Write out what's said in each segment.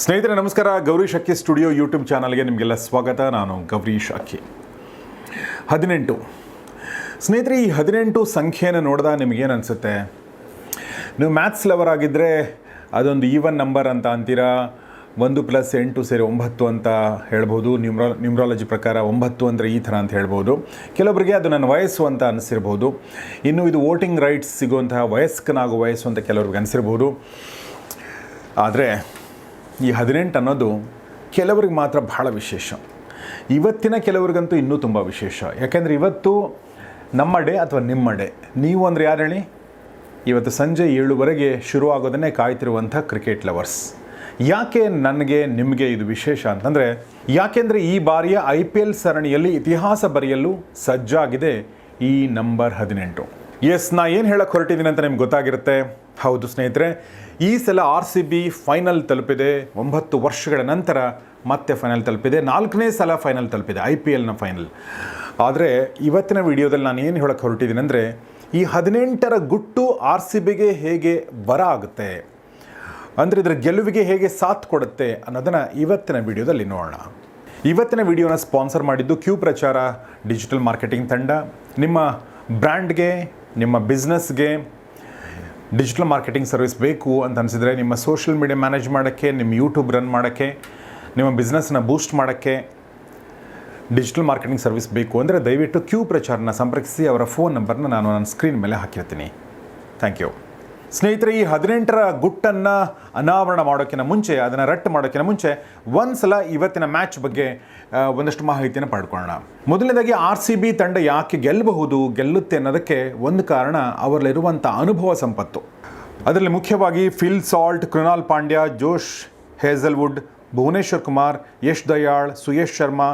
ಸ್ನೇಹಿತರೆ, ನಮಸ್ಕಾರ. ಗೌರೀಶ್ ಅಕ್ಕಿ ಸ್ಟುಡಿಯೋ ಯೂಟ್ಯೂಬ್ ಚಾನಲ್ಗೆ ನಿಮಗೆಲ್ಲ ಸ್ವಾಗತ. ನಾನು ಗೌರೀಶ್ ಅಕ್ಕಿ ಹದಿನೆಂಟು. ಸ್ನೇಹಿತರೆ, ಈ ಹದಿನೆಂಟು ಸಂಖ್ಯೆಯನ್ನು ನೋಡಿದಾಗ ನಿಮಗೇನು ಅನಿಸುತ್ತೆ? ನೀವು ಮ್ಯಾಥ್ಸ್ ಲವರ್ ಆಗಿದ್ದರೆ ಅದೊಂದು ಈವನ್ ನಂಬರ್ ಅಂತ ಅಂತೀರಾ? ಒಂದು ಪ್ಲಸ್ ಎಂಟು ಸೇರಿ ಒಂಬತ್ತು ಅಂತ ಹೇಳ್ಬೋದು. ನ್ಯೂಮ್ರಾ, ನ್ಯೂಮ್ರಾಲಜಿ ಪ್ರಕಾರ ಒಂಬತ್ತು ಅಂದರೆ ಈ ಥರ ಅಂತ ಹೇಳ್ಬೋದು. ಕೆಲವೊಬ್ಬರಿಗೆ ಅದು ನನ್ನ ವಯಸ್ಸು ಅಂತ ಅನಿಸಿರ್ಬೋದು. ಇನ್ನು ಇದು ವೋಟಿಂಗ್ ರೈಟ್ಸ್ ಸಿಗುವಂತಹ ವಯಸ್ಕನಾಗೋ ವಯಸ್ಸು ಅಂತ ಕೆಲವ್ರಿಗೆ ಅನಿಸಿರ್ಬೋದು. ಆದರೆ ಈ ಹದಿನೆಂಟು ಅನ್ನೋದು ಕೆಲವರಿಗೆ ಮಾತ್ರ ಬಹಳ ವಿಶೇಷ. ಇವತ್ತಿನ ಕೆಲವರಿಗಂತೂ ಇನ್ನೂ ತುಂಬ ವಿಶೇಷ. ಯಾಕೆಂದರೆ ಇವತ್ತು ನಮ್ಮ ಡೇ ಅಥವಾ ನಿಮ್ಮ ಡೇ? ನೀವು ಅಂದರೆ ಯಾರು ಹೇಳಿ? ಇವತ್ತು ಸಂಜೆ ಏಳುವರೆಗೆ ಶುರುವಾಗೋದನ್ನೇ ಕಾಯ್ತಿರುವಂಥ ಕ್ರಿಕೆಟ್ ಲವರ್ಸ್. ಯಾಕೆ ನನಗೆ, ನಿಮಗೆ ಇದು ವಿಶೇಷ ಅಂತಂದರೆ, ಯಾಕೆಂದರೆ ಈ ಬಾರಿಯ ಐ ಪಿ ಎಲ್ ಸರಣಿಯಲ್ಲಿ ಇತಿಹಾಸ ಬರೆಯಲು ಸಜ್ಜಾಗಿದೆ ಈ ನಂಬರ್ ಹದಿನೆಂಟು. ಎಸ್, ನಾ ಏನು ಹೇಳಕ್ಕೆ ಹೊರಟಿದ್ದೀನಿ ಅಂತ ನಿಮ್ಗೆ ಗೊತ್ತಾಗಿರುತ್ತೆ. ಹೌದು ಸ್ನೇಹಿತರೆ ಈ ಸಲ ಆರ್ ಸಿ ಬಿ ಫೈನಲ್ ತಲುಪಿದೆ. ಒಂಬತ್ತು ವರ್ಷಗಳ ನಂತರ ಮತ್ತೆ ಫೈನಲ್ ತಲುಪಿದೆ. ನಾಲ್ಕನೇ ಸಲ ಫೈನಲ್ ತಲುಪಿದೆ ಐ ಪಿ ಎಲ್ನ ಫೈನಲ್ ಆದರೆ ಇವತ್ತಿನ ವಿಡಿಯೋದಲ್ಲಿ ನಾನು ಏನು ಹೇಳಕ್ಕೆ ಹೊರಟಿದ್ದೀನಿ ಅಂದರೆ, ಈ ಹದಿನೆಂಟರ ಗುಟ್ಟು ಆರ್ ಸಿ ಬಿಗೆ ಹೇಗೆ ಬರ ಆಗುತ್ತೆ, ಅಂದರೆ ಇದರ ಗೆಲುವಿಗೆ ಹೇಗೆ ಸಾಥ್ ಕೊಡುತ್ತೆ ಅನ್ನೋದನ್ನು ಇವತ್ತಿನ ವಿಡಿಯೋದಲ್ಲಿ ನೋಡೋಣ. ಇವತ್ತಿನ ವಿಡಿಯೋನ ಸ್ಪಾನ್ಸರ್ ಮಾಡಿದ್ದು ಕ್ಯೂ ಪ್ರಚಾರ, ಡಿಜಿಟಲ್ ಮಾರ್ಕೆಟಿಂಗ್ ತಂಡ. ನಿಮ್ಮ ಬ್ರ್ಯಾಂಡ್ಗೆ, ನಿಮ್ಮ ಬಿಸ್ನೆಸ್ಗೆ ಡಿಜಿಟಲ್ ಮಾರ್ಕೆಟಿಂಗ್ ಸರ್ವಿಸ್ ಬೇಕು ಅಂತ ಅನಿಸಿದರೆ ನಿಮ್ಮ ಸೋಷಿಯಲ್ ಮೀಡಿಯಾ ಮ್ಯಾನೇಜ್ ಮಾಡೋಕ್ಕೆ, ನಿಮ್ಮ ಯೂಟ್ಯೂಬ್ ರನ್ ಮಾಡೋಕ್ಕೆ, ನಿಮ್ಮ ಬಿಸ್ನೆಸ್ನ ಬೂಸ್ಟ್ ಮಾಡೋಕ್ಕೆ ಡಿಜಿಟಲ್ ಮಾರ್ಕೆಟಿಂಗ್ ಸರ್ವಿಸ್ ಬೇಕು ಅಂದರೆ ದಯವಿಟ್ಟು ಕ್ಯೂ ಪ್ರಚಾರನ ಸಂಪರ್ಕಿಸಿ ಅವರ ಫೋನ್ ನಂಬರ್ನ ನಾನು ನನ್ನ ಸ್ಕ್ರೀನ್ ಮೇಲೆ ಹಾಕಿರ್ತೀನಿ. ಥ್ಯಾಂಕ್ ಯು ಸ್ನೇಹಿತರೆ, ಈ ಹದಿನೆಂಟರ ಗುಟ್ಟನ್ನು ಅನಾವರಣ ಮಾಡೋಕ್ಕಿಂತ ಮುಂಚೆ, ಅದನ್ನು ರಟ್ಟು ಮಾಡೋಕ್ಕಿಂತ ಮುಂಚೆ ಒಂದು ಸಲ ಇವತ್ತಿನ ಮ್ಯಾಚ್ ಬಗ್ಗೆ ಒಂದಷ್ಟು ಮಾಹಿತಿಯನ್ನು ಪಡ್ಕೊಳ್ಳೋಣ. ಮೊದಲನೇದಾಗಿ, ಆರ್ ಸಿ ಬಿ ತಂಡ ಯಾಕೆ ಗೆಲ್ಲಬಹುದು, ಗೆಲ್ಲುತ್ತೆ ಅನ್ನೋದಕ್ಕೆ ಒಂದು ಕಾರಣ ಅವರಲ್ಲಿರುವಂಥ ಅನುಭವ ಸಂಪತ್ತು. ಅದರಲ್ಲಿ ಮುಖ್ಯವಾಗಿ Phil Salt, Krunal Pandya, Josh Hazlewood Bhuvneshwar Kumar, Yash Dayal, Suyash Sharma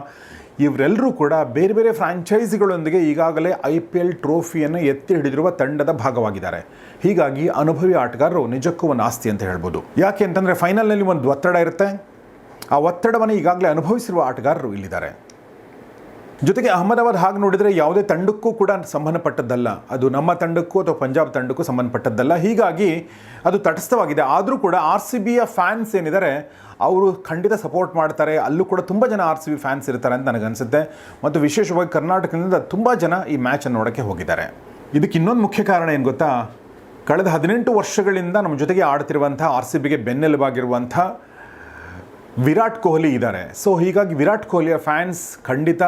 ಇವರೆಲ್ಲರೂ ಕೂಡ ಬೇರೆ ಬೇರೆ ಫ್ರಾಂಚೈಸಿಗಳೊಂದಿಗೆ ಈಗಾಗಲೇ ಐ ಪಿ ಎಲ್ ಟ್ರೋಫಿಯನ್ನು ಎತ್ತಿ ಹಿಡಿದಿರುವ ತಂಡದ ಭಾಗವಾಗಿದ್ದಾರೆ. ಹೀಗಾಗಿ ಅನುಭವಿ ಆಟಗಾರರು ನಿಜಕ್ಕೂ ಒಂದು ಆಸ್ತಿ ಅಂತ ಹೇಳ್ಬೋದು. ಯಾಕೆ ಅಂತಂದರೆ ಫೈನಲ್ನಲ್ಲಿ ಒಂದು ಒತ್ತಡ ಇರುತ್ತೆ. ಆ ಒತ್ತಡವನ್ನು ಈಗಾಗಲೇ ಅನುಭವಿಸಿರುವ ಆಟಗಾರರು ಇಲ್ಲಿದ್ದಾರೆ. ಜೊತೆಗೆ ಅಹಮದಾಬಾದ್ ಹಾಗೆ ನೋಡಿದರೆ ಯಾವುದೇ ತಂಡಕ್ಕೂ ಕೂಡ ಸಂಬಂಧಪಟ್ಟದ್ದಲ್ಲ. ಅದು ನಮ್ಮ ತಂಡಕ್ಕೂ ಅಥವಾ ಪಂಜಾಬ್ ತಂಡಕ್ಕೂ ಸಂಬಂಧಪಟ್ಟದ್ದಲ್ಲ. ಹೀಗಾಗಿ ಅದು ತಟಸ್ಥವಾಗಿದೆ. ಆದರೂ ಕೂಡ ಆರ್ ಸಿ ಬಿಯ ಫ್ಯಾನ್ಸ್ ಏನಿದ್ದಾರೆ ಅವರು ಖಂಡಿತ ಸಪೋರ್ಟ್ ಮಾಡ್ತಾರೆ. ಅಲ್ಲೂ ಕೂಡ ತುಂಬ ಜನ ಆರ್ ಸಿ ಬಿ ಫ್ಯಾನ್ಸ್ ಇರ್ತಾರೆ ಅಂತ ನನಗನ್ಸುತ್ತೆ. ಮತ್ತು ವಿಶೇಷವಾಗಿ ಕರ್ನಾಟಕದಿಂದ ತುಂಬ ಜನ ಈ ಮ್ಯಾಚನ್ನು ನೋಡೋಕ್ಕೆ ಹೋಗಿದ್ದಾರೆ. ಇದಕ್ಕೆ ಇನ್ನೊಂದು ಮುಖ್ಯ ಕಾರಣ ಏನು ಗೊತ್ತಾ? ಕಳೆದ ಹದಿನೆಂಟು ವರ್ಷಗಳಿಂದ ನಮ್ಮ ಜೊತೆಗೆ ಆಡ್ತಿರುವಂಥ ಆರ್ ಸಿ ಬಿಗೆ ಬೆನ್ನೆಲುಬಾಗಿರುವಂಥ ವಿರಾಟ್ ಕೊಹ್ಲಿ ಇದ್ದಾರೆ. ಸೊ ಹೀಗಾಗಿ ವಿರಾಟ್ ಕೊಹ್ಲಿಯ ಫ್ಯಾನ್ಸ್ ಖಂಡಿತ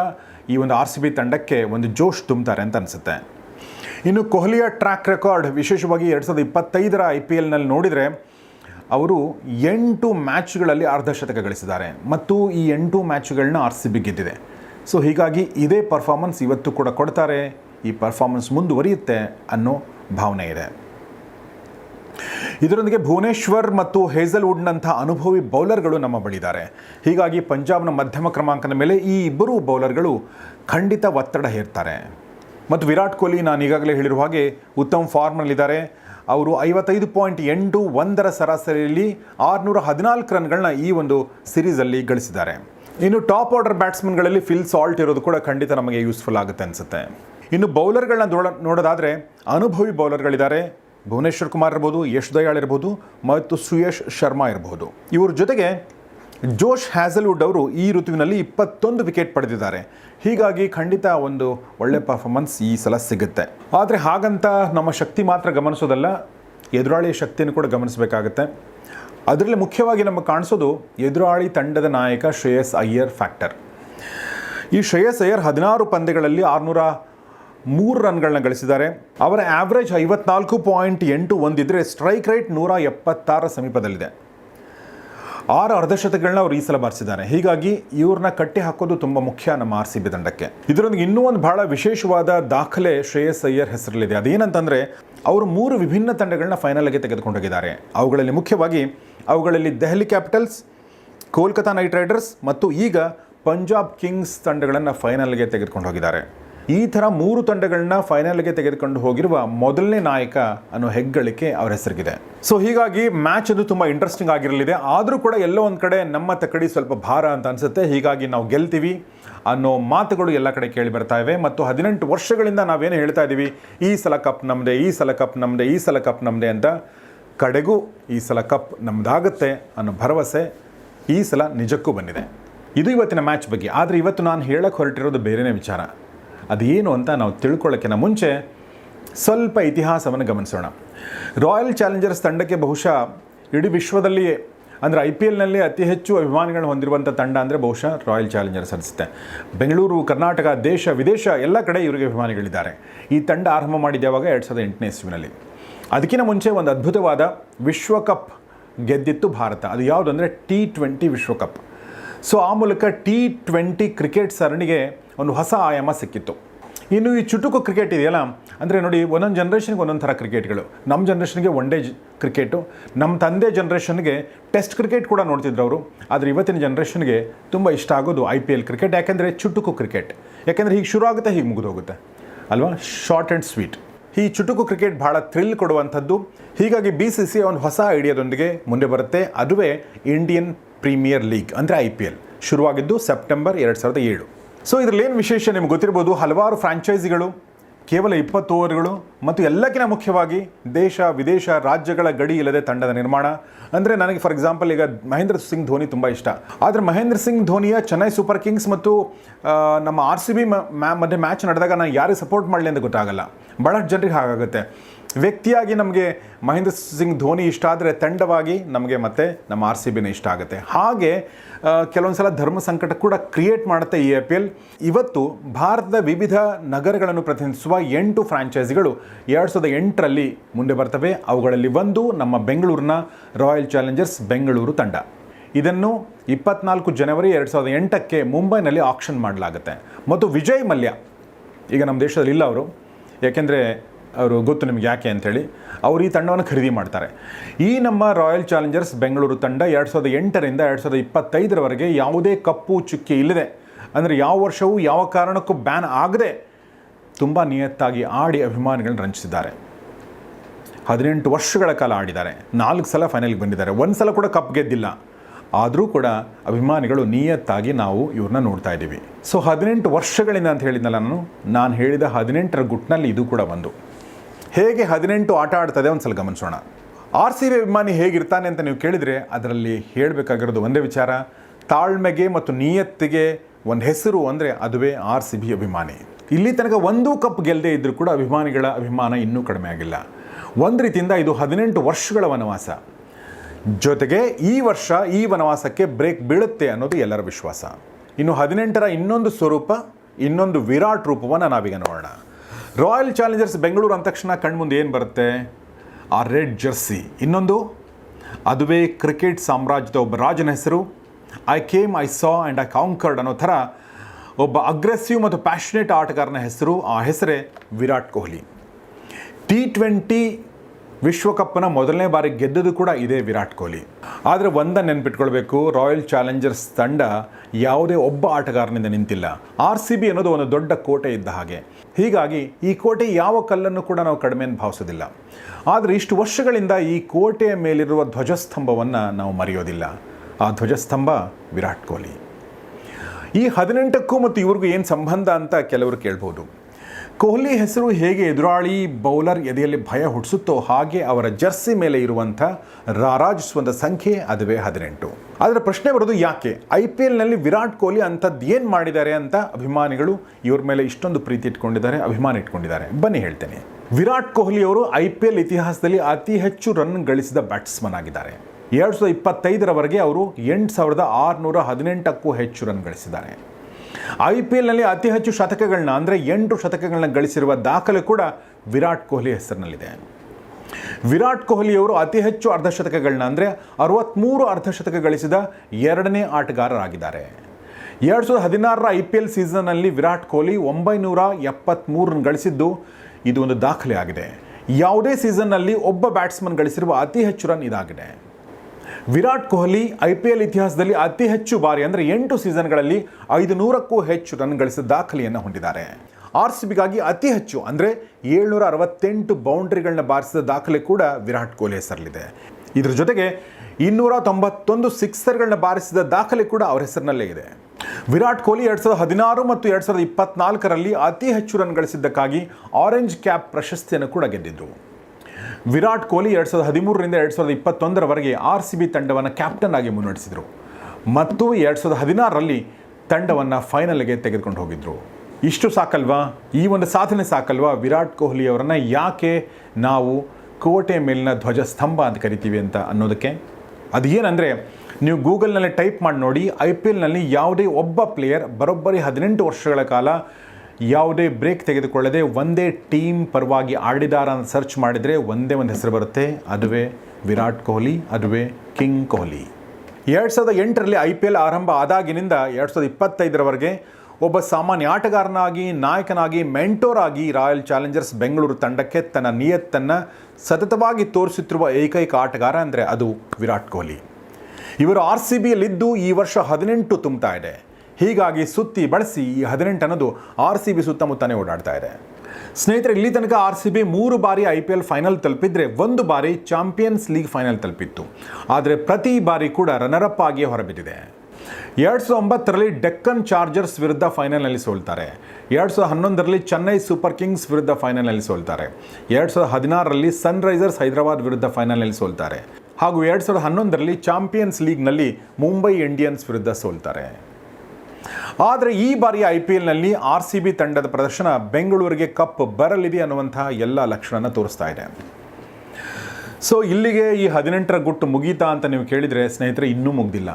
ಈ ಒಂದು ಆರ್ ಸಿ ಬಿ ತಂಡಕ್ಕೆ ಒಂದು ಜೋಶ್ ತುಂಬುತ್ತಾರೆ ಅಂತ ಅನಿಸುತ್ತೆ. ಇನ್ನು ಕೊಹ್ಲಿಯ ಟ್ರ್ಯಾಕ್ ರೆಕಾರ್ಡ್ ವಿಶೇಷವಾಗಿ ಎರಡು ಸಾವಿರದ ಇಪ್ಪತ್ತೈದರ ಐ ಪಿ ಎಲ್ನಲ್ಲಿ ನೋಡಿದರೆ, ಅವರು ಎಂಟು ಮ್ಯಾಚ್ಗಳಲ್ಲಿ ಅರ್ಧಶತಕ ಗಳಿಸಿದ್ದಾರೆ ಮತ್ತು ಈ ಎಂಟು ಮ್ಯಾಚ್ಗಳನ್ನ ಆರ್ ಸಿ ಬಿ ಗೆದ್ದಿದೆ. ಸೊ ಹೀಗಾಗಿ ಇದೇ ಪರ್ಫಾರ್ಮೆನ್ಸ್ ಇವತ್ತು ಕೂಡ ಕೊಡ್ತಾರೆ. ಈ ಪರ್ಫಾರ್ಮೆನ್ಸ್ ಮುಂದುವರಿಯುತ್ತೆ ಅನ್ನೋ ಭಾವನೆ ಇದೆ. ಇದರೊಂದಿಗೆ ಭುವನೇಶ್ವರ್ ಮತ್ತು ಹೇಸಲ್ವುಡ್ನಂಥ ಅನುಭವಿ ಬೌಲರ್ಗಳು ನಮ್ಮ ಬಳಿದ್ದಾರೆ ಹೀಗಾಗಿ ಪಂಜಾಬ್ನ ಮಧ್ಯಮ ಕ್ರಮಾಂಕದ ಮೇಲೆ ಈ ಇಬ್ಬರು ಬೌಲರ್ಗಳು ಖಂಡಿತ ಒತ್ತಡ ಹೇರ್ತಾರೆ. ಮತ್ತು ವಿರಾಟ್ ಕೊಹ್ಲಿ ನಾನು ಈಗಾಗಲೇ ಹೇಳಿರುವ ಹಾಗೆ ಉತ್ತಮ ಫಾರ್ಮ್ನಲ್ಲಿದ್ದಾರೆ. ಅವರು ಐವತ್ತೈದು ಪಾಯಿಂಟ್ ಎಂಟು ಒಂದರ ಸರಾಸರಿಯಲ್ಲಿ ಆರುನೂರ ಹದಿನಾಲ್ಕು ರನ್ಗಳನ್ನ ಈ ಒಂದು ಸಿರೀಸಲ್ಲಿ ಗಳಿಸಿದ್ದಾರೆ. ಇನ್ನು ಟಾಪ್ ಆರ್ಡರ್ ಬ್ಯಾಟ್ಸ್ಮನ್ಗಳಲ್ಲಿ ಫಿಲ್ ಸಾಲ್ಟ್ ಇರೋದು ಕೂಡ ಖಂಡಿತ ನಮಗೆ ಯೂಸ್ಫುಲ್ ಆಗುತ್ತೆ ಅನಿಸುತ್ತೆ. ಇನ್ನು ಬೌಲರ್ಗಳನ್ನ ನೋಡ, ನೋಡೋದಾದರೆ ಅನುಭವಿ ಬೌಲರ್ಗಳಿದ್ದಾರೆ. ಭುವನೇಶ್ವರ್ ಕುಮಾರ್ ಇರ್ಬೋದು, ಯಶ್ ದಯಾಳ್ ಇರ್ಬೋದು, ಮತ್ತು ಸುಯಶ್ ಶರ್ಮಾ ಇರಬಹುದು ಇವ್ರ ಜೊತೆಗೆ ಜೋಶ್ ಹ್ಯಾಸಲ್ವುಡ್ ಅವರು ಈ ಋತುವಿನಲ್ಲಿ ಇಪ್ಪತ್ತೊಂದು ವಿಕೆಟ್ ಪಡೆದಿದ್ದಾರೆ. ಹೀಗಾಗಿ ಖಂಡಿತ ಒಂದು ಒಳ್ಳೆ ಪರ್ಫಾರ್ಮೆನ್ಸ್ ಈ ಸಲ ಸಿಗುತ್ತೆ. ಆದರೆ ಹಾಗಂತ ನಮ್ಮ ಶಕ್ತಿ ಮಾತ್ರ ಗಮನಿಸೋದಲ್ಲ, ಎದುರಾಳಿಯ ಶಕ್ತಿಯನ್ನು ಕೂಡ ಗಮನಿಸಬೇಕಾಗತ್ತೆ. ಅದರಲ್ಲಿ ಮುಖ್ಯವಾಗಿ ನಮಗೆ ಕಾಣಿಸೋದು ಎದುರಾಳಿ ತಂಡದ ನಾಯಕ ಶ್ರೇಯಸ್ ಅಯ್ಯರ್ ಫ್ಯಾಕ್ಟರ್ ಈ ಶ್ರೇಯಸ್ ಅಯ್ಯರ್ ಹದಿನಾರು ಪಂದ್ಯಗಳಲ್ಲಿ ಆರುನೂರ ಮೂರು ರನ್ಗಳನ್ನ ಗಳಿಸಿದ್ದಾರೆ. ಅವರ ಆವ್ರೇಜ್ ಐವತ್ನಾಲ್ಕು ಪಾಯಿಂಟ್ ಎಂಟು ಒಂದಿದ್ರೆ ಸ್ಟ್ರೈಕ್ ರೇಟ್ ನೂರ ಎಪ್ಪತ್ತಾರ ಸಮೀಪದಲ್ಲಿದೆ. ಆರು ಅರ್ಧಶತಕಗಳನ್ನ ಅವರು ಈ ಸಲ ಬಾರಿಸಿದ್ದಾರೆ. ಹೀಗಾಗಿ ಇವ್ರನ್ನ ಕಟ್ಟಿ ಹಾಕೋದು ತುಂಬ ಮುಖ್ಯ ನಮ್ಮ ಆರ್ ಸಿ ಬಿ ತಂಡಕ್ಕೆ. ಇದರೊಂದಿಗೆ ಇನ್ನೂ ಒಂದು ಬಹಳ ವಿಶೇಷವಾದ ದಾಖಲೆ ಶ್ರೇಯಸ್ ಅಯ್ಯರ್ ಹೆಸರಲ್ಲಿದೆ. ಅದೇನಂತಂದರೆ ಅವರು ಮೂರು ವಿಭಿನ್ನ ತಂಡಗಳನ್ನ ಫೈನಲ್ಗೆ ತೆಗೆದುಕೊಂಡೋಗಿದ್ದಾರೆ ಅವುಗಳಲ್ಲಿ ಮುಖ್ಯವಾಗಿ ಅವುಗಳಲ್ಲಿ Delhi Capitals, Kolkata Knight Riders ಮತ್ತು ಈಗ ಪಂಜಾಬ್ ಕಿಂಗ್ಸ್ ತಂಡಗಳನ್ನು ಫೈನಲ್ಗೆ ತೆಗೆದುಕೊಂಡು ಹೋಗಿದ್ದಾರೆ. ಈ ಥರ ಮೂರು ತಂಡಗಳನ್ನ ಫೈನಲ್ಗೆ ತೆಗೆದುಕೊಂಡು ಹೋಗಿರುವ ಮೊದಲನೇ ನಾಯಕ ಅನ್ನೋ ಹೆಗ್ಗಳಿಕೆ ಅವರ ಹೆಸರಿಗಿದೆ. ಸೊ ಹೀಗಾಗಿ ಮ್ಯಾಚ್ ಅದು ತುಂಬ ಇಂಟ್ರೆಸ್ಟಿಂಗ್ ಆಗಿರಲಿದೆ. ಆದರೂ ಕೂಡ ಎಲ್ಲೋ ಒಂದು ಕಡೆ ನಮ್ಮ ತಕ್ಕಡಿ ಸ್ವಲ್ಪ ಭಾರ ಅಂತ ಅನಿಸುತ್ತೆ. ಹೀಗಾಗಿ ನಾವು ಗೆಲ್ತೀವಿ ಅನ್ನೋ ಮಾತುಗಳು ಎಲ್ಲ ಕಡೆ ಕೇಳಿ ಬರ್ತಾ ಇವೆ. ಮತ್ತು ಹದಿನೆಂಟು ವರ್ಷಗಳಿಂದ ನಾವೇನು ಹೇಳ್ತಾ ಇದ್ದೀವಿ ಈ ಸಲ ಕಪ್ ನಮ್ಮದೇ ಈ ಸಲ ಕಪ್ ನಮ್ಮದೇ ಈ ಸಲ ಕಪ್ ನಮ್ಮದೇ ಅಂತ ಕಡೆಗೂ ಈ ಸಲ ಕಪ್ ನಮ್ಮದಾಗುತ್ತೆ ಅನ್ನೋ ಭರವಸೆ ಈ ಸಲ ನಿಜಕ್ಕೂ ಬಂದಿದೆ. ಇದು ಇವತ್ತಿನ ಮ್ಯಾಚ್ ಬಗ್ಗೆ. ಆದರೆ ಇವತ್ತು ನಾನು ಹೇಳಕ್ಕೆ ಹೊರಟಿರೋದು ಬೇರೆಯೇ ವಿಚಾರ. ಅದೇನು ಅಂತ ನಾವು ತಿಳ್ಕೊಳ್ಳೋಕ್ಕಿಂತ ಮುಂಚೆ ಸ್ವಲ್ಪ ಇತಿಹಾಸವನ್ನು ಗಮನಿಸೋಣ. ರಾಯಲ್ ಚಾಲೆಂಜರ್ಸ್ ತಂಡಕ್ಕೆ ಬಹುಶಃ ಇಡೀ ವಿಶ್ವದಲ್ಲಿಯೇ, ಅಂದರೆ ಐ ಪಿ ಎಲ್ನಲ್ಲಿ ಅತಿ ಹೆಚ್ಚು ಅಭಿಮಾನಿಗಳನ್ನು ಹೊಂದಿರುವಂಥ ತಂಡ ಅಂದರೆ ಬಹುಶಃ ರಾಯಲ್ ಚಾಲೆಂಜರ್ಸ್ ಅನಿಸುತ್ತೆ. ಬೆಂಗಳೂರು, ಕರ್ನಾಟಕ, ದೇಶ, ವಿದೇಶ ಎಲ್ಲ ಕಡೆ ಇವರಿಗೆ ಅಭಿಮಾನಿಗಳಿದ್ದಾರೆ. ಈ ತಂಡ ಆರಂಭ ಮಾಡಿದ ಯಾವಾಗ? ಎರಡು ಸಾವಿರದ ಎಂಟನೇ ಇಸ್ವಿನಲ್ಲಿ. ಅದಕ್ಕಿಂತ ಮುಂಚೆ ಒಂದು ಅದ್ಭುತವಾದ ವಿಶ್ವಕಪ್ ಗೆದ್ದಿತ್ತು ಭಾರತ. ಅದು ಯಾವುದು ಅಂದರೆ ಟಿ ಟ್ವೆಂಟಿ ವಿಶ್ವಕಪ್. ಸೊ ಆ ಮೂಲಕ ಟಿ ಟ್ವೆಂಟಿ ಕ್ರಿಕೆಟ್ ಸರಣಿಗೆ ಒಂದು ಹೊಸ ಆಯಾಮ ಸಿಕ್ಕಿತ್ತು. ಇನ್ನು ಈ ಚುಟುಕು ಕ್ರಿಕೆಟ್ ಇದೆಯಲ್ಲ, ಅಂದರೆ ನೋಡಿ ಒಂದೊಂದು ಜನ್ರೇಷನ್ಗೆ ಒಂದೊಂದು ಥರ ಕ್ರಿಕೆಟ್ಗಳು ನಮ್ಮ ಜನ್ರೇಷನ್ಗೆ ಒನ್ ಡೇ ಕ್ರಿಕೆಟು ನಮ್ಮ ತಂದೆ ಜನ್ರೇಷನ್ಗೆ ಟೆಸ್ಟ್ ಕ್ರಿಕೆಟ್ ಕೂಡ ನೋಡ್ತಿದ್ರು ಅವರು. ಆದರೆ ಇವತ್ತಿನ ಜನ್ರೇಷನ್ಗೆ ತುಂಬ ಇಷ್ಟ ಆಗೋದು ಐ ಪಿ ಎಲ್ ಕ್ರಿಕೆಟ್ ಯಾಕೆಂದರೆ ಚುಟುಕು ಕ್ರಿಕೆಟ್ ಯಾಕೆಂದರೆ ಹೀಗೆ ಶುರು ಆಗುತ್ತೆ, ಹೀಗೆ ಮುಗಿದೋಗುತ್ತೆ. ಅಲ್ವಾ? ಶಾರ್ಟ್ ಆ್ಯಂಡ್ ಸ್ವೀಟ್ ಈ ಚುಟುಕು ಕ್ರಿಕೆಟ್ ಭಾಳ ಥ್ರಿಲ್ ಕೊಡುವಂಥದ್ದು. ಹೀಗಾಗಿ ಬಿ ಸಿ ಸಿ ಒಂದು ಹೊಸ ಐಡಿಯಾದೊಂದಿಗೆ ಮುಂದೆ ಬರುತ್ತೆ. ಅದುವೇ ಇಂಡಿಯನ್ ಪ್ರೀಮಿಯರ್ ಲೀಗ್, ಅಂದರೆ ಐ ಪಿ ಎಲ್, ಶುರುವಾಗಿದ್ದು ಸೆಪ್ಟೆಂಬರ್ ಎರಡು ಸಾವಿರದ ಏಳು. ಸೊ ಇದರಲ್ಲಿ ಏನು ವಿಶೇಷ ನಿಮ್ಗೆ ಗೊತ್ತಿರ್ಬೋದು? ಹಲವಾರು ಫ್ರಾಂಚೈಸಿಗಳು, ಕೇವಲ ಇಪ್ಪತ್ತು ಓವರ್ಗಳು ಮತ್ತು ಎಲ್ಲಕ್ಕಿಂತ ಮುಖ್ಯವಾಗಿ ದೇಶ, ವಿದೇಶ ರಾಜ್ಯಗಳ ಗಡಿ ಇಲ್ಲದೆ ತಂಡದ ನಿರ್ಮಾಣ. ಅಂದರೆ ನನಗೆ ಫಾರ್ ಎಕ್ಸಾಂಪಲ್ ಈಗ ಮಹೇಂದ್ರ ಸಿಂಗ್ ಧೋನಿ ತುಂಬ ಇಷ್ಟ. ಆದರೆ ಮಹೇಂದ್ರ ಸಿಂಗ್ ಧೋನಿಯ ಚೆನ್ನೈ ಸೂಪರ್ ಕಿಂಗ್ಸ್ ಮತ್ತು ನಮ್ಮ ಆರ್ ಸಿ ಬಿ ಮಧ್ಯೆ ಮ್ಯಾಚ್ ನಡೆದಾಗ ನಾನು ಯಾರಿಗೆ ಸಪೋರ್ಟ್ ಮಾಡಲಿ ಅಂತ ಗೊತ್ತಾಗಲ್ಲ. ಭಾಳಷ್ಟು ಜನರಿಗೆ ಹಾಗಾಗುತ್ತೆ. ವ್ಯಕ್ತಿಯಾಗಿ ನಮಗೆ ಮಹೇಂದ್ರ ಸಿಂಗ್ ಧೋನಿ ಇಷ್ಟ ಆದರೆ ತಂಡವಾಗಿ ನಮಗೆ ಮತ್ತೆ ನಮ್ಮ ಆರ್ ಸಿ ಇಷ್ಟ ಆಗುತ್ತೆ. ಹಾಗೆ ಕೆಲವೊಂದು ಸಲ ಧರ್ಮ ಸಂಕಟ ಕೂಡ ಕ್ರಿಯೇಟ್ ಮಾಡುತ್ತೆ ಈ ಐ ಪಿ ಎಲ್ ಇವತ್ತು ಭಾರತದ ವಿವಿಧ ನಗರಗಳನ್ನು ಪ್ರತಿನಿಧಿಸುವ ಎಂಟು ಫ್ರಾಂಚೈಸಿಗಳು ಎರಡು ಸಾವಿರದ ಎಂಟರಲ್ಲಿ ಮುಂದೆ ಬರ್ತವೆ. ಅವುಗಳಲ್ಲಿ ಒಂದು ನಮ್ಮ ಬೆಂಗಳೂರಿನ ರಾಯಲ್ ಚಾಲೆಂಜರ್ಸ್ ಬೆಂಗಳೂರು ತಂಡ. ಇದನ್ನು ಇಪ್ಪತ್ನಾಲ್ಕು ಜನವರಿ ಎರಡು ಸಾವಿರದ ಎಂಟಕ್ಕೆ ಮುಂಬೈನಲ್ಲಿ ಆಕ್ಷನ್ ಮಾಡಲಾಗುತ್ತೆ. ಮತ್ತು ವಿಜಯ್ ಮಲ್ಯ, ಈಗ ನಮ್ಮ ದೇಶದಲ್ಲಿ ಇಲ್ಲ ಅವರು. ಯಾಕೆಂದರೆ ಅವರು ಗೊತ್ತು ನಿಮ್ಗೆ ಯಾಕೆ ಅಂಥೇಳಿ, ಅವರು ಈ ತಂಡವನ್ನು ಖರೀದಿ ಮಾಡ್ತಾರೆ. ಈ ನಮ್ಮ ರಾಯಲ್ ಚಾಲೆಂಜರ್ಸ್ ಬೆಂಗಳೂರು ತಂಡ ಎರಡು ಸಾವಿರದ ಎಂಟರಿಂದ ಎರಡು ಸಾವಿರದ ಇಪ್ಪತ್ತೈದರವರೆಗೆ ಯಾವುದೇ ಕಪ್ಪು ಚುಕ್ಕಿ ಇಲ್ಲದೆ, ಅಂದರೆ ಯಾವ ವರ್ಷವೂ ಯಾವ ಕಾರಣಕ್ಕೂ ಬ್ಯಾನ್ ಆಗದೆ ತುಂಬ ನಿಯತ್ತಾಗಿ ಆಡಿ ಅಭಿಮಾನಿಗಳನ್ನ ರಂಚಿಸಿದ್ದಾರೆ ಹದಿನೆಂಟು ವರ್ಷಗಳ ಕಾಲ ಆಡಿದ್ದಾರೆ. ನಾಲ್ಕು ಸಲ ಫೈನಲ್ಗೆ ಬಂದಿದ್ದಾರೆ. ಒಂದು ಸಲ ಕೂಡ ಕಪ್ ಗೆದ್ದಿಲ್ಲ. ಆದರೂ ಕೂಡ ಅಭಿಮಾನಿಗಳು ನಿಯತ್ತಾಗಿ ನಾವು ಇವ್ರನ್ನ ನೋಡ್ತಾ ಇದ್ದೀವಿ. ಸೊ ಹದಿನೆಂಟು ವರ್ಷಗಳಿಂದ ಅಂತ ಹೇಳಿದ್ನಲ್ಲ ನಾನು ನಾನು ಹೇಳಿದ ಹದಿನೆಂಟರ ಗುಟ್ನಲ್ಲಿ ಇದು ಕೂಡ ಒಂದು. ಹೇಗೆ ಹದಿನೆಂಟು ಆಟ ಆಡ್ತದೆ ಒಂದು ಸಲ ಗಮನಿಸೋಣ. ಆರ್ ಸಿ ಬಿ ಅಭಿಮಾನಿ ಹೇಗಿರ್ತಾನೆ ಅಂತ ನೀವು ಕೇಳಿದರೆ ಅದರಲ್ಲಿ ಹೇಳಬೇಕಾಗಿರೋದು ಒಂದೇ ವಿಚಾರ. ತಾಳ್ಮೆಗೆ ಮತ್ತು ನಿಯತ್ತಿಗೆ ಒಂದು ಹೆಸರು ಅಂದರೆ ಅದುವೇ ಆರ್ ಸಿ ಬಿ ಅಭಿಮಾನಿ. ಇಲ್ಲಿ ತನಕ ಒಂದೂ ಕಪ್ ಗೆಲ್ಲದೆ ಇದ್ದರೂ ಕೂಡ ಅಭಿಮಾನಿಗಳ ಅಭಿಮಾನ ಇನ್ನೂ ಕಡಿಮೆ ಆಗಿಲ್ಲ. ಒಂದು ರೀತಿಯಿಂದ ಇದು ಹದಿನೆಂಟು ವರ್ಷಗಳ ವನವಾಸ. ಜೊತೆಗೆ ಈ ವರ್ಷ ಈ ವನವಾಸಕ್ಕೆ ಬ್ರೇಕ್ ಬೀಳುತ್ತೆ ಅನ್ನೋದು ಎಲ್ಲರ ವಿಶ್ವಾಸ. ಇನ್ನು ಹದಿನೆಂಟರ ಇನ್ನೊಂದು ಸ್ವರೂಪ, ಇನ್ನೊಂದು ವಿರಾಟ್ ರೂಪವನ್ನು ನಾವೀಗ ನೋಡೋಣ. ರಾಯಲ್ ಚಾಲೆಂಜರ್ಸ್ ಬೆಂಗಳೂರು ಅಂದ ತಕ್ಷಣ ಕಣ್ಮುಂದೆ ಏನು ಬರುತ್ತೆ? ಆ ರೆಡ್ ಜರ್ಸಿ. ಇನ್ನೊಂದು, ಅದುವೇ ಕ್ರಿಕೆಟ್ ಸಾಮ್ರಾಜ್ಯದ ಒಬ್ಬ ರಾಜನ ಹೆಸರು. I came I saw and I conquered ಅನ್ನೋ ಥರ ಒಬ್ಬ ಅಗ್ರೆಸಿವ್ ಮತ್ತು ಪ್ಯಾಷನೇಟ್ ಆಟಗಾರನ ಹೆಸರು. ಆ ಹೆಸರೇ ವಿರಾಟ್ ಕೊಹ್ಲಿ. ಟಿ ಟ್ವೆಂಟಿ ವಿಶ್ವಕಪ್ನ ಮೊದಲನೇ ಬಾರಿ ಗೆದ್ದದು ಕೂಡ ಇದೇ ವಿರಾಟ್ ಕೊಹ್ಲಿ. ಆದರೆ ಒಂದ ನೆನ್ಪಿಟ್ಕೊಳ್ಬೇಕು ರಾಯಲ್ ಚಾಲೆಂಜರ್ಸ್ ತಂಡ ಯಾವುದೇ ಒಬ್ಬ ಆಟಗಾರನಿಂದ ನಿಂತಿಲ್ಲ. ಆರ್ ಸಿ ಬಿ ಅನ್ನೋದು ಒಂದು ದೊಡ್ಡ ಕೋಟೆ ಇದ್ದ ಹಾಗೆ. ಹೀಗಾಗಿ ಈ ಕೋಟೆ ಯಾವ ಕಲ್ಲನ್ನು ಕೂಡ ನಾವು ಕಡಿಮೆ ಭಾವಿಸೋದಿಲ್ಲ. ಆದರೆ ಇಷ್ಟು ವರ್ಷಗಳಿಂದ ಈ ಕೋಟೆಯ ಮೇಲಿರುವ ಧ್ವಜಸ್ತಂಭವನ್ನು ನಾವು ಮರೆಯೋದಿಲ್ಲ. ಆ ಧ್ವಜಸ್ತಂಭ ವಿರಾಟ್ ಕೊಹ್ಲಿ. ಈ ಹದಿನೆಂಟಕ್ಕೂ ಮತ್ತು ಇವ್ರಿಗೂ ಏನು ಸಂಬಂಧ ಅಂತ ಕೆಲವರು ಕೇಳ್ಬೋದು. ಕೊಹ್ಲಿ ಹೆಸರು ಹೇಗೆ ಎದುರಾಳಿ, ಬೌಲರ್ ಎದೆಯಲ್ಲಿ ಭಯ ಹುಟ್ಟಿಸುತ್ತೋ ಹಾಗೆ ಅವರ ಜರ್ಸಿ ಮೇಲೆ ಇರುವಂಥ ರಾರಾಜಿಸುವಂಥ ಸಂಖ್ಯೆ ಅದುವೇ ಹದಿನೆಂಟು. ಆದರೆ ಪ್ರಶ್ನೆ ಬರೋದು ಯಾಕೆ? ಐ ಪಿ ಎಲ್ನಲ್ಲಿ ವಿರಾಟ್ ಕೊಹ್ಲಿ ಅಂಥದ್ದು ಏನು ಮಾಡಿದ್ದಾರೆ ಅಂತ ಅಭಿಮಾನಿಗಳು ಇವ್ರ ಮೇಲೆ ಇಷ್ಟೊಂದು ಪ್ರೀತಿ ಇಟ್ಕೊಂಡಿದ್ದಾರೆ, ಅಭಿಮಾನ ಇಟ್ಕೊಂಡಿದ್ದಾರೆ. ಬನ್ನಿ ಹೇಳ್ತೇನೆ. ವಿರಾಟ್ ಕೊಹ್ಲಿ ಅವರು ಐ ಪಿ ಎಲ್ ಇತಿಹಾಸದಲ್ಲಿ ಅತಿ ಹೆಚ್ಚು ರನ್ ಗಳಿಸಿದ ಬ್ಯಾಟ್ಸ್ಮನ್ ಆಗಿದ್ದಾರೆ. ಎರಡು ಸಾವಿರದ ಇಪ್ಪತ್ತೈದರವರೆಗೆ ಅವರು ಎಂಟು ಸಾವಿರದ ಆರುನೂರ ಹದಿನೆಂಟಕ್ಕೂ ಹೆಚ್ಚು ರನ್ ಗಳಿಸಿದ್ದಾರೆ. ಐ ಪಿ ಎಲ್ನಲ್ಲಿ ಅತಿ ಹೆಚ್ಚು ಶತಕಗಳನ್ನ, ಅಂದರೆ ಎಂಟು ಶತಕಗಳನ್ನ ಗಳಿಸಿರುವ ದಾಖಲೆ ಕೂಡ ವಿರಾಟ್ ಕೊಹ್ಲಿ ಹೆಸರಿನಲ್ಲಿದೆ. ವಿರಾಟ್ ಕೊಹ್ಲಿಯವರು ಅತಿ ಹೆಚ್ಚು ಅರ್ಧಶತಕಗಳನ್ನ, ಅಂದರೆ ಅರವತ್ತ್ಮೂರು ಅರ್ಧಶತಕ ಗಳಿಸಿದ ಎರಡನೇ ಆಟಗಾರರಾಗಿದ್ದಾರೆ. ಎರಡು ಸಾವಿರದ ಹದಿನಾರರ ಐ ಪಿ ಎಲ್ ಸೀಸನ್ನಲ್ಲಿ ವಿರಾಟ್ ಕೊಹ್ಲಿ ಒಂಬೈನೂರ ಎಪ್ಪತ್ತ್ಮೂರನ್ನು ರನ್ ಗಳಿಸಿದ್ದು ಇದು ಒಂದು ದಾಖಲೆ ಆಗಿದೆ. ಯಾವುದೇ ಸೀಸನ್ನಲ್ಲಿ ಒಬ್ಬ ಬ್ಯಾಟ್ಸ್ಮನ್ ಗಳಿಸಿರುವ ಅತಿ ಹೆಚ್ಚು ರನ್ ಇದಾಗಿದೆ. Virat Kohli I P L ಇತಿಹಾಸದಲ್ಲಿ ಅತಿ ಹೆಚ್ಚು ಬಾರಿ, ಅಂದರೆ ಎಂಟು ಸೀಸನ್ಗಳಲ್ಲಿ ಐದು ನೂರಕ್ಕೂ ಹೆಚ್ಚು ರನ್ ಗಳಿಸಿದ ದಾಖಲೆಯನ್ನು ಹೊಂದಿದ್ದಾರೆ. ಆರ್ ಸಿ ಬಿಗಾಗಿ ಅತಿ ಹೆಚ್ಚು, ಅಂದರೆ ಏಳ್ನೂರ ಅರವತ್ತೆಂಟು ಬೌಂಡ್ರಿಗಳನ್ನ ಬಾರಿಸಿದ ದಾಖಲೆ ಕೂಡ ವಿರಾಟ್ ಕೊಹ್ಲಿ ಹೆಸರಲ್ಲಿದೆ. ಇದ್ರ ಜೊತೆಗೆ ಇನ್ನೂರ ತೊಂಬತ್ತೊಂದು ಸಿಕ್ಸರ್ಗಳನ್ನ ಬಾರಿಸಿದ ದಾಖಲೆ ಕೂಡ ಅವರ ಹೆಸರಿನಲ್ಲೇ ಇದೆ. ವಿರಾಟ್ ಕೊಹ್ಲಿ ಎರಡು ಸಾವಿರದ ಹದಿನಾರು ಮತ್ತು ಎರಡು ಸಾವಿರದ ಇಪ್ಪತ್ನಾಲ್ಕರಲ್ಲಿ ಅತಿ ಹೆಚ್ಚು ರನ್ ಗಳಿಸಿದ್ದಕ್ಕಾಗಿ ಆರೆಂಜ್ ಕ್ಯಾಪ್ ಪ್ರಶಸ್ತಿಯನ್ನು ಕೂಡ ಗೆದ್ದಿದ್ದರು ವಿರಾಟ್ ಕೊಹ್ಲಿ ಎರಡು ಸಾವಿರದ ಹದಿಮೂರರಿಂದ ಎರಡು ಸಾವಿರದ ಇಪ್ಪತ್ತೊಂದರವರೆಗೆ ಆರ್ ಸಿ ಬಿ ತಂಡವನ್ನು ಕ್ಯಾಪ್ಟನ್ ಆಗಿ ಮುನ್ನಡೆಸಿದರು. ಮತ್ತು ಎರಡು ಸಾವಿರದ ಹದಿನಾರರಲ್ಲಿ ತಂಡವನ್ನು ಫೈನಲ್ಗೆ ತೆಗೆದುಕೊಂಡು ಹೋಗಿದ್ರು. ಇಷ್ಟು ಸಾಕಲ್ವಾ? ಈ ಒಂದು ಸಾಧನೆ ಸಾಕಲ್ವಾ? ವಿರಾಟ್ ಕೊಹ್ಲಿ ಅವರನ್ನು ಯಾಕೆ ನಾವು ಕೋಟೆ ಮೇಲಿನ ಧ್ವಜಸ್ತಂಭ ಅಂತ ಕರಿತೀವಿ ಅಂತ ಅನ್ನೋದಕ್ಕೆ? ಅದು ಏನಂದರೆ ನೀವು ಗೂಗಲ್ನಲ್ಲಿ ಟೈಪ್ ಮಾಡಿ ನೋಡಿ, ಐ ಪಿ ಎಲ್ನಲ್ಲಿ ಯಾವುದೇ ಒಬ್ಬ ಪ್ಲೇಯರ್ ಬರೋಬ್ಬರಿ ಹದಿನೆಂಟು ವರ್ಷಗಳ ಕಾಲ ಯಾವುದೇ ಬ್ರೇಕ್ ತೆಗೆದುಕೊಳ್ಳದೆ ಒಂದೇ ಟೀಮ್ ಪರವಾಗಿ ಆಡಿದಾರ ಅಂತ ಸರ್ಚ್ ಮಾಡಿದರೆ ಒಂದೇ ಒಂದು ಹೆಸರು ಬರುತ್ತೆ. ಅದುವೇ ವಿರಾಟ್ ಕೊಹ್ಲಿ, ಅದುವೇ ಕಿಂಗ್ ಕೊಹ್ಲಿ. ಎರಡು ಸಾವಿರದ ಎಂಟರಲ್ಲಿ ಐ ಪಿ ಎಲ್ ಆರಂಭ ಆದಾಗಿನಿಂದ ಎರಡು ಸಾವಿರದ ಇಪ್ಪತ್ತೈದರವರೆಗೆ ಒಬ್ಬ ಸಾಮಾನ್ಯ ಆಟಗಾರನಾಗಿ, ನಾಯಕನಾಗಿ ಮೆಂಟೋರ್ ಆಗಿ ರಾಯಲ್ ಚಾಲೆಂಜರ್ಸ್ ಬೆಂಗಳೂರು ತಂಡಕ್ಕೆ ತನ್ನ ನಿಯತ್ತನ್ನು ಸತತವಾಗಿ ತೋರಿಸುತ್ತಿರುವ ಏಕೈಕ ಆಟಗಾರ ಅಂದರೆ ಅದು ವಿರಾಟ್ ಕೊಹ್ಲಿ. ಇವರು ಆರ್ ಸಿ ಬಿಯಲ್ಲಿದ್ದು ಈ ವರ್ಷ ಹದಿನೆಂಟು ತುಂಬ್ತಾ ಇದೆ. ಹೀಗಾಗಿ ಸುತ್ತಿ ಬಳಸಿ ಈ ಹದಿನೆಂಟು ಅನ್ನೋದು ಆರ್ ಸಿ ಬಿ ಸುತ್ತಮುತ್ತನೇ ಓಡಾಡ್ತಾ ಇದೆ. ಸ್ನೇಹಿತರೆ, ಇಲ್ಲಿ ತನಕ ಆರ್ ಸಿ ಬಿ ಮೂರು ಬಾರಿ ಐ ಪಿ ಎಲ್ ಫೈನಲ್ ತಲುಪಿದ್ರೆ ಒಂದು ಬಾರಿ ಚಾಂಪಿಯನ್ಸ್ ಲೀಗ್ ಫೈನಲ್ ತಲುಪಿತ್ತು. ಆದರೆ ಪ್ರತಿ ಬಾರಿ ಕೂಡ ರನ್ನರಪ್ ಆಗಿಯೇ ಹೊರಬಿದ್ದಿದೆ. ಎರಡು ಸಾವಿರದ ಒಂಬತ್ತರಲ್ಲಿ ಡೆಕ್ಕನ್ ಚಾರ್ಜರ್ಸ್ ವಿರುದ್ಧ ಫೈನಲ್ನಲ್ಲಿ ಸೋಲ್ತಾರೆ. ಎರಡು ಸಾವಿರದ ಹನ್ನೊಂದರಲ್ಲಿ ಚೆನ್ನೈ ಸೂಪರ್ ಕಿಂಗ್ಸ್ ವಿರುದ್ಧ ಫೈನಲ್ನಲ್ಲಿ ಸೋಲ್ತಾರೆ. ಎರಡು ಸಾವಿರದ ಹದಿನಾರರಲ್ಲಿ ಸನ್ರೈಸರ್ಸ್ ಹೈದರಾಬಾದ್ ವಿರುದ್ಧ ಫೈನಲ್ನಲ್ಲಿ ಸೋಲ್ತಾರೆ. ಹಾಗೂ ಎರಡು ಸಾವಿರದ ಹನ್ನೊಂದರಲ್ಲಿ ಚಾಂಪಿಯನ್ಸ್ ಲೀಗ್ನಲ್ಲಿ ಮುಂಬೈ ಇಂಡಿಯನ್ಸ್ ವಿರುದ್ಧ ಸೋಲ್ತಾರೆ. ಆದರೆ ಈ ಬಾರಿ ಐ ಪಿ ಎಲ್ನಲ್ಲಿ ಆರ್ ಸಿ ಬಿ ತಂಡದ ಪ್ರದರ್ಶನ ಬೆಂಗಳೂರಿಗೆ ಕಪ್ ಬರಲಿದೆ ಅನ್ನುವಂತಹ ಎಲ್ಲ ಲಕ್ಷಣನ ತೋರಿಸ್ತಾ ಇದೆ. ಸೊ ಇಲ್ಲಿಗೆ ಈ ಹದಿನೆಂಟರ ಗುಟ್ಟು ಮುಗೀತಾ ಅಂತ ನೀವು ಕೇಳಿದರೆ ಸ್ನೇಹಿತರೆ, ಇನ್ನೂ ಮುಗ್ದಿಲ್ಲ.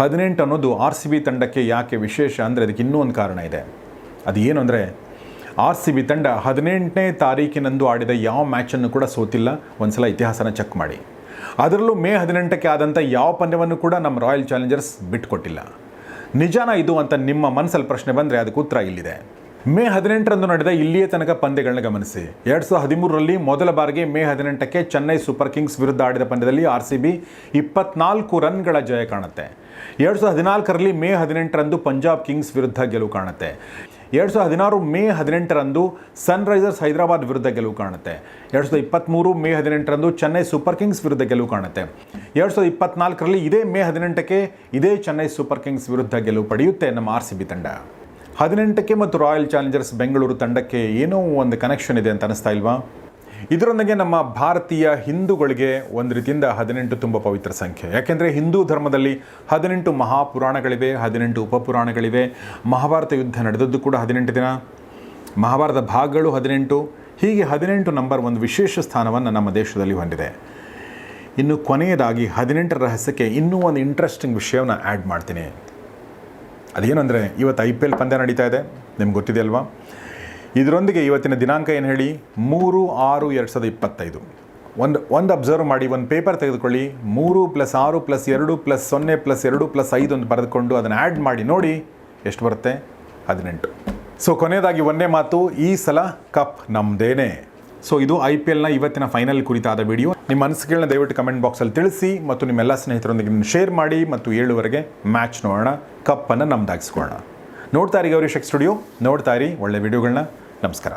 ಹದಿನೆಂಟು ಅನ್ನೋದು ಆರ್ ಸಿ ಬಿ ತಂಡಕ್ಕೆ ಯಾಕೆ ವಿಶೇಷ ಅಂದರೆ ಅದಕ್ಕೆ ಇನ್ನೂ ಒಂದು ಕಾರಣ ಇದೆ. ಅದು ಏನು ಅಂದರೆ ಆರ್ ಸಿ ಬಿ ತಂಡ ಹದಿನೆಂಟನೇ ತಾರೀಕಿನಂದು ಆಡಿದ ಯಾವ ಮ್ಯಾಚನ್ನು ಕೂಡ ಸೋತಿಲ್ಲ. ಒಂದು ಸಲ ಇತಿಹಾಸನ ಚೆಕ್ ಮಾಡಿ. ಅದರಲ್ಲೂ ಮೇ ಹದಿನೆಂಟಕ್ಕೆ ಆದಂಥ ಯಾವ ಪಂದ್ಯವನ್ನು ಕೂಡ ನಮ್ಮ ರಾಯಲ್ ಚಾಲೆಂಜರ್ಸ್ ಬಿಟ್ಟುಕೊಟ್ಟಿಲ್ಲ ನಿಜಾನ ಇದು ಅಂತ ನಿಮ್ಮ ಮನಸ್ಸಲ್ಲಿ ಪ್ರಶ್ನೆ ಬಂದರೆ ಅದಕ್ಕೆ ಉತ್ತರ ಇಲ್ಲಿದೆ. ಮೇ ಹದಿನೆಂಟರಂದು ನಡೆದ ಇಲ್ಲಿಯೇ ತನಕ ಪಂದ್ಯಗಳನ್ನ ಗಮನಿಸಿ. ಎರಡು ಸಾವಿರದ ಹದಿಮೂರರಲ್ಲಿ ಮೊದಲ ಬಾರಿಗೆ ಮೇ ಹದಿನೆಂಟಕ್ಕೆ ಚೆನ್ನೈ ಸೂಪರ್ ಕಿಂಗ್ಸ್ ವಿರುದ್ಧ ಆಡಿದ ಪಂದ್ಯದಲ್ಲಿ ಆರ್ ಸಿ ಬಿ ಇಪ್ಪತ್ನಾಲ್ಕು ರನ್ಗಳ ಜಯ ಕಾಣುತ್ತೆ. ಎರಡು ಸಾವಿರದ ಹದಿನಾಲ್ಕರಲ್ಲಿ ಮೇ ಹದಿನೆಂಟರಂದು ಪಂಜಾಬ್ ಕಿಂಗ್ಸ್ ವಿರುದ್ಧ ಗೆಲುವು ಕಾಣುತ್ತೆ. ಎರಡು ಸಾವಿರದ ಹದಿನಾರು ಮೇ ಹದಿನೆಂಟರಂದು ಸನ್ರೈಸರ್ಸ್ ಹೈದರಾಬಾದ್ ವಿರುದ್ಧ ಗೆಲುವು ಕಾಣುತ್ತೆ. ಎರಡು ಸಾವಿರದ ಇಪ್ಪತ್ತ್ಮೂರು ಮೇ ಹದಿನೆಂಟರಂದು ಚೆನ್ನೈ ಸೂಪರ್ ಕಿಂಗ್ಸ್ ವಿರುದ್ಧ ಗೆಲುವು ಕಾಣುತ್ತೆ. ಎರಡು ಸಾವಿರದ ಇಪ್ಪತ್ತ್ನಾಲ್ಕರಲ್ಲಿ ಇದೇ ಮೇ ಹದಿನೆಂಟಕ್ಕೆ ಇದೇ ಚೆನ್ನೈ ಸೂಪರ್ ಕಿಂಗ್ಸ್ ವಿರುದ್ಧ ಗೆಲುವು ಪಡೆಯುತ್ತೆ ನಮ್ಮ ಆರ್ ಸಿ ಬಿ ತಂಡ. ಹದಿನೆಂಟಕ್ಕೆ ಮತ್ತು ರಾಯಲ್ ಚಾಲೆಂಜರ್ಸ್ ಬೆಂಗಳೂರು ತಂಡಕ್ಕೆ ಏನೋ ಒಂದು ಕನೆಕ್ಷನ್ ಇದೆ ಅಂತ ಅನಿಸ್ತಾ ಇಲ್ವಾ? ಇದರೊಂದಿಗೆ ನಮ್ಮ ಭಾರತೀಯ ಹಿಂದೂಗಳಿಗೆ ಒಂದು ರೀತಿಯಿಂದ ಹದಿನೆಂಟು ತುಂಬ ಪವಿತ್ರ ಸಂಖ್ಯೆ. ಯಾಕೆಂದರೆ ಹಿಂದೂ ಧರ್ಮದಲ್ಲಿ ಹದಿನೆಂಟು ಮಹಾಪುರಾಣಗಳಿವೆ, ಹದಿನೆಂಟು ಉಪಪುರಾಣಗಳಿವೆ. ಮಹಾಭಾರತ ಯುದ್ಧ ನಡೆದದ್ದು ಕೂಡ ಹದಿನೆಂಟು ದಿನ. ಮಹಾಭಾರತ ಭಾಗಗಳು ಹದಿನೆಂಟು. ಹೀಗೆ ಹದಿನೆಂಟು ನಂಬರ್ ಒಂದು ವಿಶೇಷ ಸ್ಥಾನವನ್ನು ನಮ್ಮ ದೇಶದಲ್ಲಿ ಹೊಂದಿದೆ. ಇನ್ನು ಕೊನೆಯದಾಗಿ ಹದಿನೆಂಟರ ರಹಸ್ಯಕ್ಕೆ ಇನ್ನೂ ಒಂದು ಇಂಟ್ರೆಸ್ಟಿಂಗ್ ವಿಷಯವನ್ನು ಆ್ಯಡ್ ಮಾಡ್ತೀನಿ. ಅದೇನಂದರೆ ಇವತ್ತು ಐ ಪಿ ಎಲ್ ಪಂದ್ಯ ನಡೀತಾ ಇದೆ. ನಿಮ್ಗೆ ಗೊತ್ತಿದೆ ಅಲ್ವಾ ಇದರೊಂದಿಗೆ ಇವತ್ತಿನ ದಿನಾಂಕ ಏನು ಹೇಳಿ? ಮೂರು ಆರು ಎರಡು ಸಾವಿರದ ಇಪ್ಪತ್ತೈದು. ಒಂದು ಒಂದು ಅಬ್ಸರ್ವ್ ಮಾಡಿ, ಒಂದು ಪೇಪರ್ ತೆಗೆದುಕೊಳ್ಳಿ. ಮೂರು ಪ್ಲಸ್ ಆರು ಪ್ಲಸ್ ಎರಡು ಪ್ಲಸ್ ಸೊನ್ನೆ ಪ್ಲಸ್ ಎರಡು ಪ್ಲಸ್ ಐದು ಅಂತ ಬರೆದುಕೊಂಡು ಅದನ್ನು ಆ್ಯಡ್ ಮಾಡಿ, ನೋಡಿ ಎಷ್ಟು ಬರುತ್ತೆ? ಹದಿನೆಂಟು. ಸೊ ಕೊನೆಯದಾಗಿ ಒಂದೇ ಮಾತು, ಈ ಸಲ ಕಪ್ ನಮ್ಮದೇನೆ ಸೊ ಇದು ಐ ಪಿ ಎಲ್ನ ಇವತ್ತಿನ ಫೈನಲ್ ಕುರಿತಾದ ವಿಡಿಯೋ ನಿಮ್ಮ ಅನಿಸಿಕೆಗಳನ್ನ ದಯವಿಟ್ಟು ಕಮೆಂಟ್ ಬಾಕ್ಸಲ್ಲಿ ತಿಳಿಸಿ ಮತ್ತು ನಿಮ್ಮೆಲ್ಲ ಸ್ನೇಹಿತರೊಂದಿಗೆ ಶೇರ್ ಮಾಡಿ ಮತ್ತು ಏಳುವರೆಗೆ ಮ್ಯಾಚ್ ನೋಡೋಣ ಕಪ್ಪನ್ನು ನಮ್ದಾಗಿಸ್ಕೊಳ್ಳೋಣ. ನೋಡ್ತಾ ಇರಿ ಶೆಕ್ ಸ್ಟುಡಿಯೋ ನೋಡ್ತಾ ಇರಿ ಒಳ್ಳೆ ವಿಡಿಯೋಗಳನ್ನ ನಮಸ್ಕಾರ.